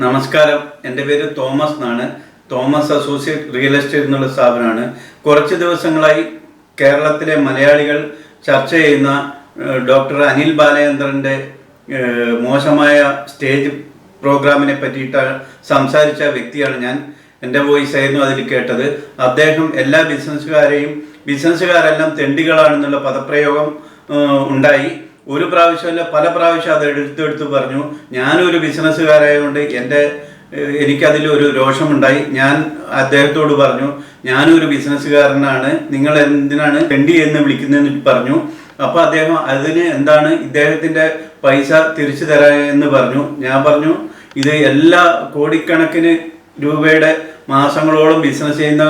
നമസ്കാരം. എന്റെ പേര് തോമസ് എന്നാണ്. തോമസ് അസോസിയേറ്റ് റിയൽ എസ്റ്റേറ്റ് എന്നുള്ള സ്ഥാപനമാണ്. കുറച്ച് ദിവസങ്ങളായി കേരളത്തിലെ മലയാളികൾ ചർച്ച ചെയ്യുന്ന ഡോക്ടർ അനിൽ ബാലചന്ദ്രന്റെ മോശമായ സ്റ്റേജ് പ്രോഗ്രാമിനെ പറ്റിയിട്ട് സംസാരിച്ച വ്യക്തിയാണ് ഞാൻ. എന്റെ വോയിസ് ആയിരുന്നു അതിൽ കേട്ടത്. അദ്ദേഹം എല്ലാ ബിസിനസ്സുകാരെയും ബിസിനസ്സുകാരെല്ലാം തെണ്ടികളാണെന്നുള്ള പദപ്രയോഗം ഉണ്ടായി. ഒരു പ്രാവശ്യമല്ല പല പ്രാവശ്യം അത് എടുത്തെടുത്ത് പറഞ്ഞു. ഞാനൊരു ബിസിനസ്സുകാരായതുകൊണ്ട് എന്റെ എനിക്കതിൽ ഒരു രോഷമുണ്ടായി. ഞാൻ അദ്ദേഹത്തോട് പറഞ്ഞു ഞാനൊരു ബിസിനസ്സുകാരനാണ് നിങ്ങൾ എന്തിനാണ് തെണ്ടി എന്ന് വിളിക്കുന്നതെന്ന് പറഞ്ഞു. അപ്പോൾ അദ്ദേഹം അതിന് എന്താണ് ഇദ്ദേഹത്തിന്റെ പൈസ തിരിച്ചു തരാ എന്ന് പറഞ്ഞു. ഞാൻ പറഞ്ഞു ഇത് എല്ലാ കോടിക്കണക്കിന് രൂപയുടെ മാസങ്ങളോളം ബിസിനസ് ചെയ്യുന്ന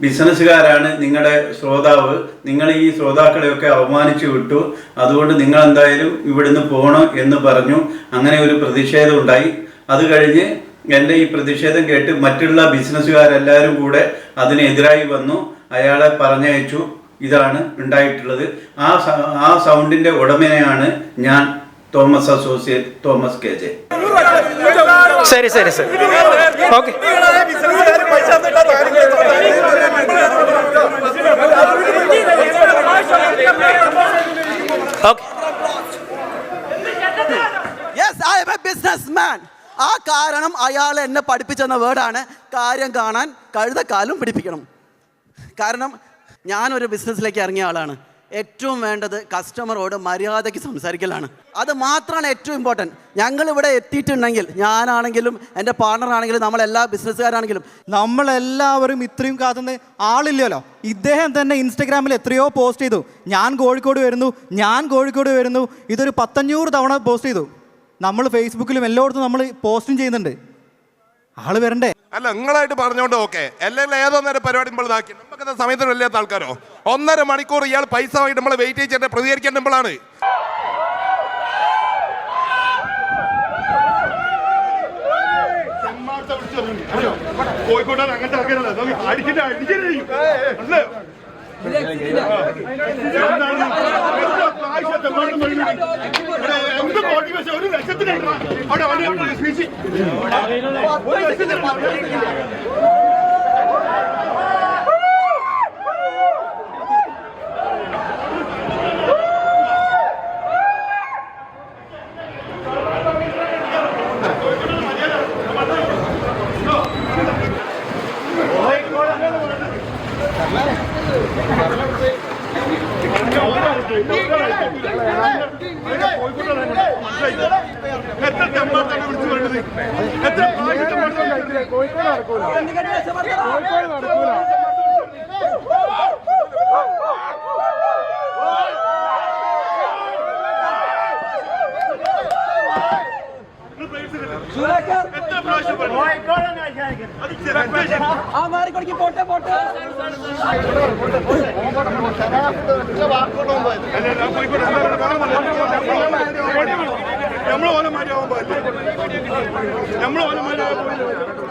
ബിസിനസ്സുകാരാണ് നിങ്ങളുടെ ശ്രോതാവ്. നിങ്ങൾ ഈ ശ്രോതാക്കളെയൊക്കെ അവമാനിച്ചു വിട്ടു. അതുകൊണ്ട് നിങ്ങൾ എന്തായാലും ഇവിടുന്ന് പോകണം എന്ന് പറഞ്ഞു. അങ്ങനെ ഒരു പ്രതിഷേധം ഉണ്ടായി. അത് കഴിഞ്ഞ് എന്റെ ഈ പ്രതിഷേധം കേട്ട് മറ്റുള്ള ബിസിനസ്സുകാരെല്ലാവരും കൂടെ അതിനെതിരായി വന്നു. അയാളെ പറഞ്ഞയച്ചു. ഇതാണ് ഉണ്ടായിട്ടുള്ളത്. ആ ആ സൗണ്ടിന്റെ ഉടമയാണ് ഞാൻ Thomas associate Thomas K J. ശരി ശരി ശരി. Okay. Yes I'm a businessman ആ കാരണം അയാൾ എന്നെ പഠിപ്പിച്ചെന്ന വേർഡാണ് കാര്യം കാണാൻ കഴുതക്കാലും പിടിപ്പിക്കണം. കാരണം ഞാനൊരു ബിസിനസ്സിലേക്ക് ഇറങ്ങിയ ആളാണ്. ഏറ്റവും വേണ്ടത് കസ്റ്റമറോട് മര്യാദയ്ക്ക് സംസാരിക്കലാണ്. അത് മാത്രമാണ് ഏറ്റവും ഇമ്പോർട്ടന്റ് ഞങ്ങൾ ഇവിടെ എത്തിയിട്ടുണ്ടെങ്കിൽ ഞാനാണെങ്കിലും എന്റെ പാർട്ണർ ആണെങ്കിലും നമ്മളെല്ലാ ബിസിനസ്സുകാരാണെങ്കിലും നമ്മളെല്ലാവരും ഇത്രയും കാത്തുന്ന ആളില്ലല്ലോ. ഇദ്ദേഹം തന്നെ ഇൻസ്റ്റഗ്രാമിൽ എത്രയോ പോസ്റ്റ് ചെയ്തു. ഞാൻ കോഴിക്കോട് വരുന്നു ഞാൻ കോഴിക്കോട് വരുന്നു. ഇതൊരു പത്തഞ്ഞൂറ് തവണ പോസ്റ്റ് ചെയ്തു. നമ്മൾ ഫേസ്ബുക്കിലും എല്ലായിടത്തും നമ്മൾ പോസ്റ്റും ചെയ്യുന്നുണ്ട്. ആൾ വരണ്ടേ? അല്ല നിങ്ങളായിട്ട് പറഞ്ഞോണ്ട് ഓക്കെ അല്ലെങ്കിൽ ഏതോ നേരം പരിപാടി നമ്മൾ ഇതാക്കി നമുക്കത് സമയത്തിന് വലിയ ആൾക്കാരോ? ഒന്നര മണിക്കൂർ ഇയാൾ പൈസ ആയിട്ട് നമ്മളെ വെയിറ്റ് ചെയ്തിട്ട് പ്രതികരിക്കേണ്ടപ്പോഴാണ് കോഴിക്കോട്ടാണ് അങ്ങനത്തെ അടിച്ചിട്ട് അല്ലേ? എന്ത് ഒരു ലക്ഷത്തിന് അവിടെ അവിടെ എത്ര തെമ്മാർത്താണ് വിളിച്ചു വേണ്ടത് എത്ര കോഴിക്കോട് നടക്കൂല എത്ര പ്രാവശ്യം പറഞ്ഞു? അത് ചെറുപ്പം ആ മാറിക്കൊടുക്കി പോട്ടെ പോട്ടെ നമ്മൾ ഓല മാതിരി ആവാൻ പാടില്ല നമ്മൾ ഓല മാതിരി ആവാൻ പാടില്ല